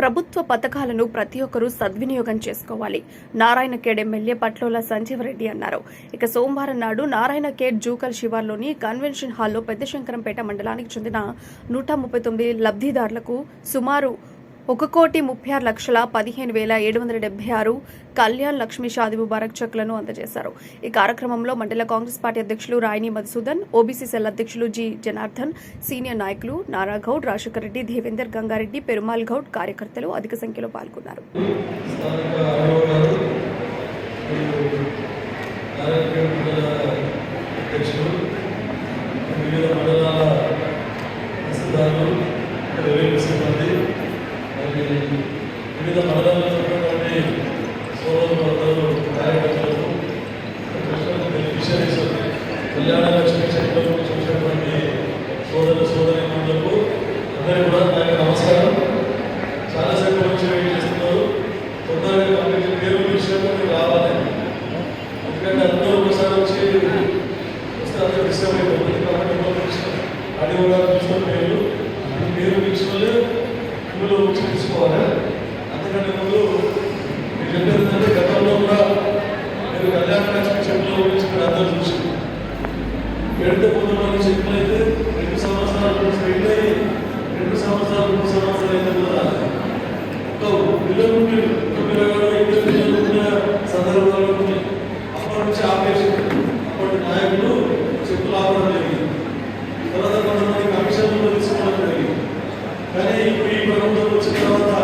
ప్రభుత్వ పథకాలను ప్రతి ఒక్కరూ సద్వినియోగం చేసుకోవాలి. నారాయణ ఖేడ్ ఎమ్మెల్యే పట్లోల సంజీవరెడ్డి అన్నారు. ఇక సోమవారం నాడు నారాయణ ఖేడ్ జూకల్ శివార్లోని కన్వెన్షన్ హాల్లో పెద్ద శంకరంపేట మండలానికి చెందిన నూట ముప్పై తొమ్మిది లబ్ధిదారులకు సుమారు ఒక కోటి ముప్పై ఆరు లక్షల పదిహేను వేల ఏడు వందల డెబ్బై ఆరు కళ్యాణ్ లక్ష్మీ షాది ముబారక్ చెక్లను అందజేశారు ఈ కార్యక్రమంలో మండల కాంగ్రెస్ పార్టీ అధ్యక్షులు రాయిని మధుసూదన్ ఓబీసీ సెల్ అధ్యక్షులు జి జనార్దన్ సీనియర్ నాయకులు నారాగౌడ్ రాజశేఖర్ రెడ్డి దేవేందర్ గంగారెడ్డి పెరుమాల్ గౌడ్ కార్యకర్తలు అధిక సంఖ్యలో పాల్గొన్నారు అధ్యక్షుడు వివిధ మండలాల్లో ఉన్నటువంటి సోదరులందరూ కార్యకర్తలకు బెనిఫిషరీస్ కళ్యాణ లక్ష్మి చెట్లను చూసినటువంటి సోదర సోదరి అందరికీ కూడా నా నమస్కారం. చాలాసేపు నుంచి వెయిట్ చేస్తున్నారు. తొందరగా కంప్లీట్ పేరు విషయంలో మీరు రావాలి. ఎందుకంటే అందరూ ఒకసారి వచ్చి వస్తే అందరూ డిస్టర్బ్ అయిపోతుంది కాబట్టి విషయం కూడా పేరు పేరు విషయంలో ఇందులో వచ్చి తీసుకోవాలి. అందుకంటే ముందు మీకు చెప్పేది గతంలో కూడా మీరు కళ్యాణ లక్ష్మి చెట్లు గురించి మీరు అందరూ చూసి పెడితే కొంతమంది చెట్లు అయితే రెండు సంవత్సరాలు నుంచి వెయిట్ అయ్యి రెండు సంవత్సరాలు మూడు సంవత్సరాలు అయితే కూడా ఒక పిల్లలు ఉండి, ఒక పిల్లగాడు ఇద్దరు పిల్లలు ఉన్న సందర్భాలు అప్పటి నుంచి ఆపేసి అప్పటి నాయకులు చెప్పులు ఆపడం జరిగింది. తర్వాత కొంతమంది కమిషన్లు తీసుకోవడం జరిగింది. కానీ ఇప్పుడు ఈ ప్రభుత్వం వచ్చిన తర్వాత